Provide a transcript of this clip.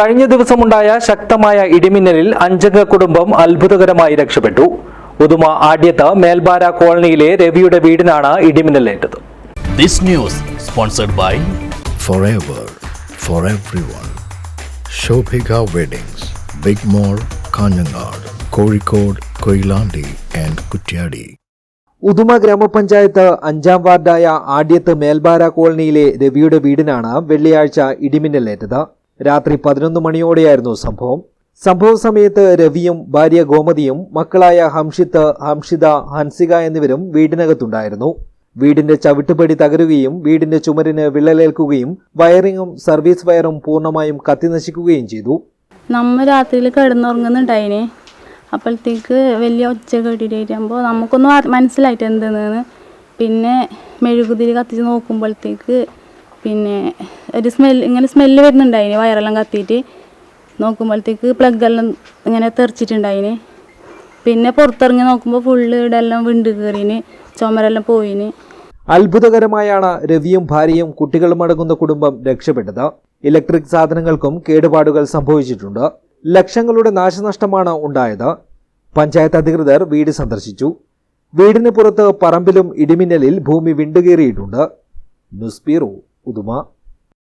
കഴിഞ്ഞ ദിവസമുണ്ടായ ശക്തമായ ഇടിമിന്നലിൽ അഞ്ചംഗ കുടുംബം അത്ഭുതകരമായി രക്ഷപ്പെട്ടു. ഉദുമ ആഡ്യത്ത് മേൽബാര കോളനിയിലെ രവിയുടെ വീടിനാണ് ഇടിമിന്നലേറ്റത്. This news sponsored by forever for everyone. Shobhika Weddings, Big mall Kanhangad Kozhikode Koilandi and Kuttiadi Uduma ഗ്രാമപഞ്ചായത്ത് അഞ്ചാം വാർഡായ ആദ്യത്ത് മേൽബാര കോളനിയിലെ രവിയുടെ വീടിനാണ് വെള്ളിയാഴ്ച ഇടിമിന്നലേറ്റത്. രാത്രി പതിനൊന്ന് മണിയോടെയായിരുന്നു സംഭവം. സംഭവ സമയത്ത് രവിയും ഭാര്യ ഗോമതിയും മക്കളായ ഹംഷിത്ത് ഹംഷിത ഹൻസിക എന്നിവരും വീടിനകത്തുണ്ടായിരുന്നു. വീടിന്റെ ചവിട്ടുപടി തകരുകയും വീടിന്റെ ചുമരിന് വിള്ളലേൽക്കുകയും വയറിങ്ങും സർവീസ് വയറും പൂർണമായും കത്തിനശിക്കുകയും ചെയ്തു. നമ്മ രാത്രിയിൽ കിടന്നുറങ്ങുന്നുണ്ടായിനെ. അപ്പോഴത്തേക്ക് വലിയ ഒച്ച കേട്ടിട്ടാകുമ്പോൾ നമുക്കൊന്നും മനസ്സിലായിട്ട് എന്തെന്ന് പിന്നെ മെഴുകുതിരി കത്തിച്ച് നോക്കുമ്പോഴത്തേക്ക് പിന്നെ ഒരു സ്മെൽ ഇങ്ങനെ സ്മെല്ല് വരുന്നുണ്ടായിന് വയറെല്ലാം കത്തിയിട്ട്. നോക്കുമ്പോഴത്തേക്ക് പ്ലഗ്ഗെല്ലാം ഇങ്ങനെ തെറിച്ചിട്ടുണ്ടായിന്. പിന്നെ പുറത്തിറങ്ങി നോക്കുമ്പോൾ ഫുള്ള് ഇടെല്ലാം വിണ്ട് കയറിന് ചുമരെല്ലാം പോയിന്. അത്ഭുതകരമായാണ് രവിയും ഭാര്യയും കുട്ടികളും അടങ്ങുന്ന കുടുംബം രക്ഷപ്പെട്ടത്. ഇലക്ട്രിക് സാധനങ്ങൾക്കും കേടുപാടുകൾ സംഭവിച്ചിട്ടുണ്ട്. ലക്ഷങ്ങളുടെ നാശനഷ്ടമാണ് ഉണ്ടായത്. പഞ്ചായത്ത് അധികൃതർ വീട് സന്ദർശിച്ചു. വീടിന് പുറത്ത് പറമ്പിലും ഇടിമിന്നലിൽ ഭൂമി വിണ്ടുകേറിയിട്ടുണ്ട് ന്യൂസ് ബ്യൂറോ. ഉദുമ